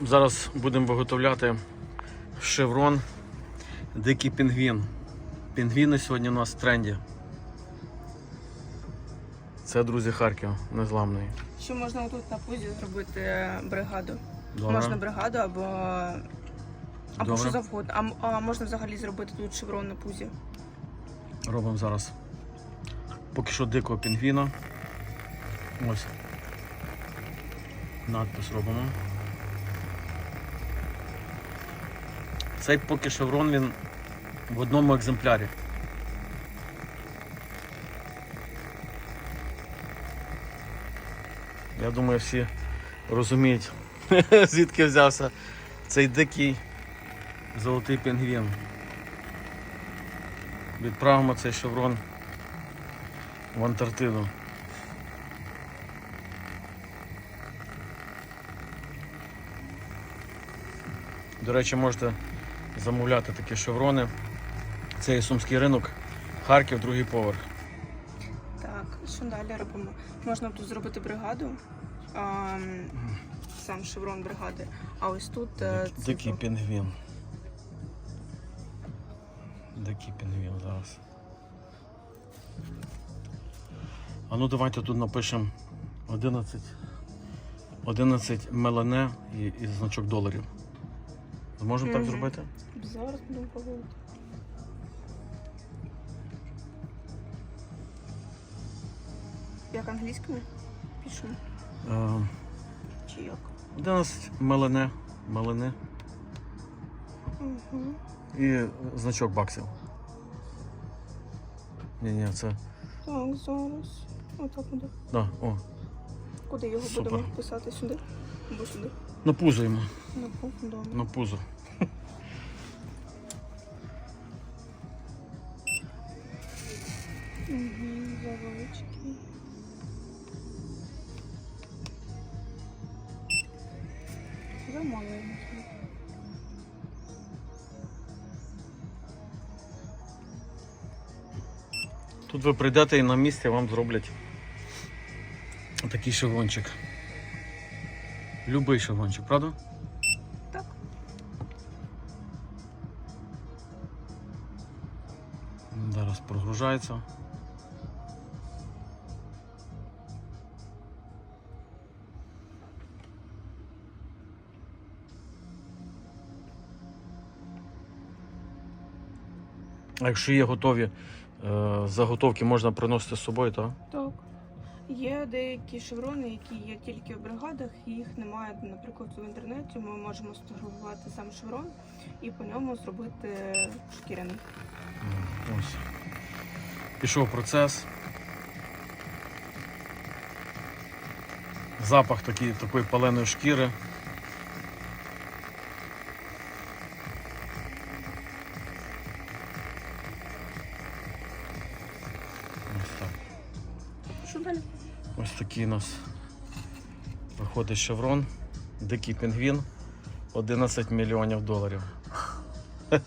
Зараз будемо виготовляти шеврон Дикий пінгвін. Пінгвіни сьогодні у нас в тренді. Це, друзі, Харків, незламний. Що можна тут на пузі зробити бригаду? Добре. Можна бригаду або, або Добре. що завгодно. А, а можна взагалі зробити тут шеврон на пузі. Робимо зараз. Поки що дикого пінгвіна. Ось. Надпис робимо. Цей поки шеврон він в одному екземплярі. Я думаю, всі розуміють, звідки взявся цей дикий золотий пінгвін. Відправимо цей шеврон в Антарктиду. До речі, можете замовляти такі шеврони. Це є сумський ринок, Харків, другий поверх. Так, що далі робимо? Можна тут зробити бригаду. А, сам шеврон бригади. А ось тут е, Дикий, цифру. пінгвін. Дикий пінгвін зараз. А ну давайте тут напишемо 11. 11 мелене і, і значок доларів. Зможемо так зробити? Зараз будемо пробувати. Як англійськими пишемо? Е, Чи як? 11 мелене, мелене Угу. і значок баксів. Ні, ні, це. Так, зараз. Отак буде. Да, о, Куди його Супер. будемо писати? Сюди? Або сюди? на пузо йому. На пух, добре. На пузо. Угу, заводички. Замовляємо. Тут ви прийдете і на місці вам зроблять такий шеврончик. Любий шеврончик, правда? Так. Зараз прогружається. А якщо є готові е, заготовки, можна приносити з собою, так? Так. Є деякі шеврони, які є тільки в бригадах, і їх немає, наприклад, в інтернеті. Ми можемо сфотографувати сам шеврон і по ньому зробити шкіряний. Ось. Пішов процес. Запах такий, такої паленої шкіри. Ось такий у нас виходить шеврон, дикий пінгвін, 11 мільйонів доларів.